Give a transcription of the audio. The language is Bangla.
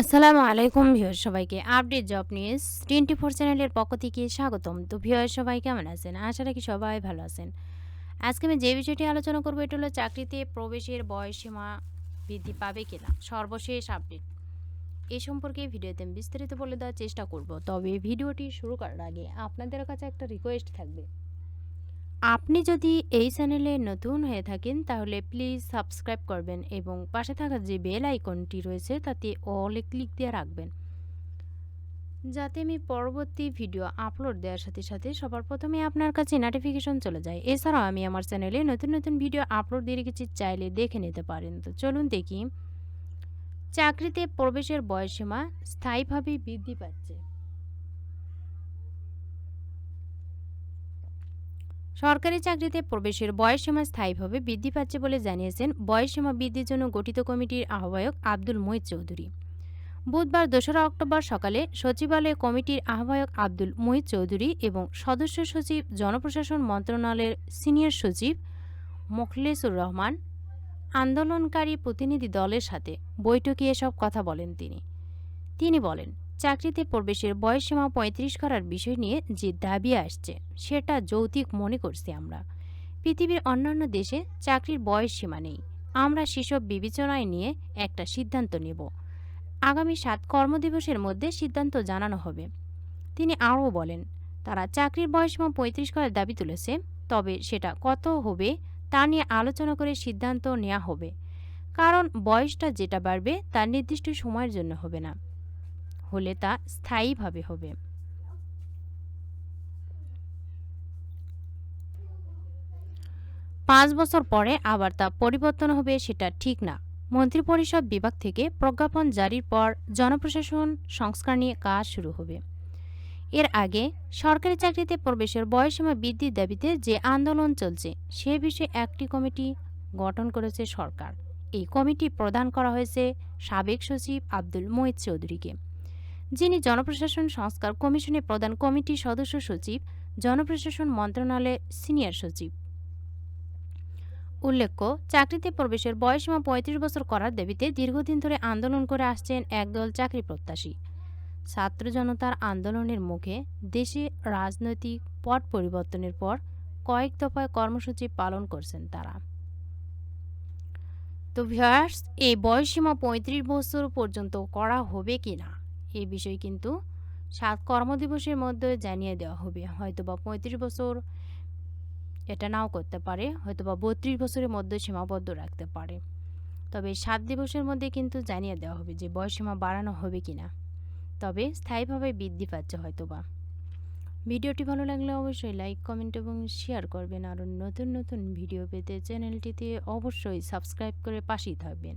আসসালামু আলাইকুম ভিউয়ার সবাইকে update job news twenty four চ্যানেলের পক্ষ থেকে স্বাগতম। তো ভিউয়ার সবাই কেমন আছেন? আশা রাখি সবাই ভালো আছেন। আজকে আমি যে বিষয়টি আলোচনা করব, এটা হলো চাকরিতে প্রবেশের বয়সসীমা বৃদ্ধি পাবে কিনা? সর্বশেষ আপডেট এই সম্পর্কে ভিডিওতে আমি বিস্তারিত বলে দেওয়ার চেষ্টা করব। তবে ভিডিওটি শুরু করার আগে আপনাদের কাছে একটা রিকোয়েস্ট থাকবে। আপনি যদি এই চ্যানেলে নতুন হয়ে থাকেন, তাহলে প্লিজ সাবস্ক্রাইব করবেন এবং পাশে থাকা যে বেল আইকনটি রয়েছে, তাতে অলে ক্লিক দিয়ে রাখবেন। যাতে আমি পরবর্তী ভিডিও আপলোড দেওয়ার সাথে সাথে সবার প্রথমে আপনার কাছে নোটিফিকেশন চলে যায়। এছাড়াও আমি আমার চ্যানেলে নতুন নতুন ভিডিও আপলোড দিয়ে রেখেছি, চাইলে দেখে নিতে পারেন। তো চলুন দেখি। চাকরিতে প্রবেশের বয়সীমা স্থায়ীভাবে বৃদ্ধি পাচ্ছে। সরকারি চাকরিতে প্রবেশের বয়সসীমা স্থায়ীভাবে বৃদ্ধি পাচ্ছে বলে জানিয়েছেন বয়সসীমা বৃদ্ধির জন্য গঠিত কমিটির আহ্বায়ক আব্দুল মহিদ চৌধুরী। বুধবার দোসরা অক্টোবর সকালে সচিবালয় কমিটির আহ্বায়ক আব্দুল মহিদ চৌধুরী এবং সদস্য সচিব, জনপ্রশাসন মন্ত্রণালয়ের সিনিয়র সচিব মোখলেসুর রহমান, আন্দোলনকারী প্রতিনিধি দলের সাথে বৈঠকে এসব কথা বলেন তিনি। তিনি বলেন চাকরিতে প্রবেশের বয়সসীমা পঁয়ত্রিশ করার বিষয় নিয়ে যে দাবি আসছে, সেটা যৌতিক মনে করছি আমরা। পৃথিবীর অন্যান্য দেশে চাকরির বয়স সীমা নেই। আমরা সেসব বিবেচনায় নিয়ে একটা সিদ্ধান্ত নেব। আগামী সাত কর্মদিবসের মধ্যে সিদ্ধান্ত জানানো হবে। তিনি আরও বলেন, তারা চাকরির বয়সসীমা পঁয়ত্রিশ করার দাবি তুলেছে, তবে সেটা কত হবে তা নিয়ে আলোচনা করে সিদ্ধান্ত নেওয়া হবে। কারণ বয়সটা যেটা বাড়বে তার নির্দিষ্ট সময়ের জন্য হবে না। হলে তা স্থায়ীভাবে হবে। পাঁচ বছর পরে আবার তা পরিবর্তন হবে সেটা ঠিক না। মন্ত্রিপরিষদ বিভাগ থেকে প্রজ্ঞাপন জারির পর জনপ্রশাসন সংস্কার নিয়ে কাজ শুরু হবে। এর আগে সরকারি চাকরিতে প্রবেশের বয়সীমা বৃদ্ধির দাবিতে যে আন্দোলন চলছে, সে বিষয়ে একটি কমিটি গঠন করেছে সরকার। এই কমিটি প্রদান করা হয়েছে সাবেক সচিব আব্দুল মহিদ চৌধুরীকে। যিনি জনপ্রশাসন সংস্কার কমিশনের প্রধান কমিটির সদস্য সচিব, জনপ্রশাসন মন্ত্রণালয়ের সিনিয়র সচিব। উল্লেখ্য, চাকরিতে প্রবেশের বয়সীমা পঁয়ত্রিশ বছর করার দাবিতে দীর্ঘদিন ধরে আন্দোলন করে আসছেন একদল চাকরি প্রত্যাশী। ছাত্র জনতার আন্দোলনের মুখে দেশে রাজনৈতিক পট পরিবর্তনের পর কয়েক দফায় কর্মসূচি পালন করছেন তারা। তো ভিউয়ার্স, এই বয়সীমা পঁয়ত্রিশ বছর পর্যন্ত করা হবে কি না এই বিষয় কিন্তু সাত কর্মদিবসের মধ্যে জানিয়ে দেওয়া হবে। হয়তো বা পঁয়ত্রিশ বছর এটা নাও করতে পারে হয়তো বা বত্রিশ বছরের মধ্যে সীমাবদ্ধ রাখতে পারে। তবে সাত দিবসের মধ্যে কিন্তু জানিয়ে দেওয়া হবে যে বয়সীমা বাড়ানো হবে কি না তবে স্থায়ীভাবে বৃদ্ধি পাচ্ছে হয়তো বা ভিডিওটি ভালো লাগলে অবশ্যই লাইক, কমেন্ট এবং শেয়ার করবেন। আরও নতুন নতুন ভিডিও পেতে চ্যানেলটিতে অবশ্যই সাবস্ক্রাইব করে পাশেই থাকবেন।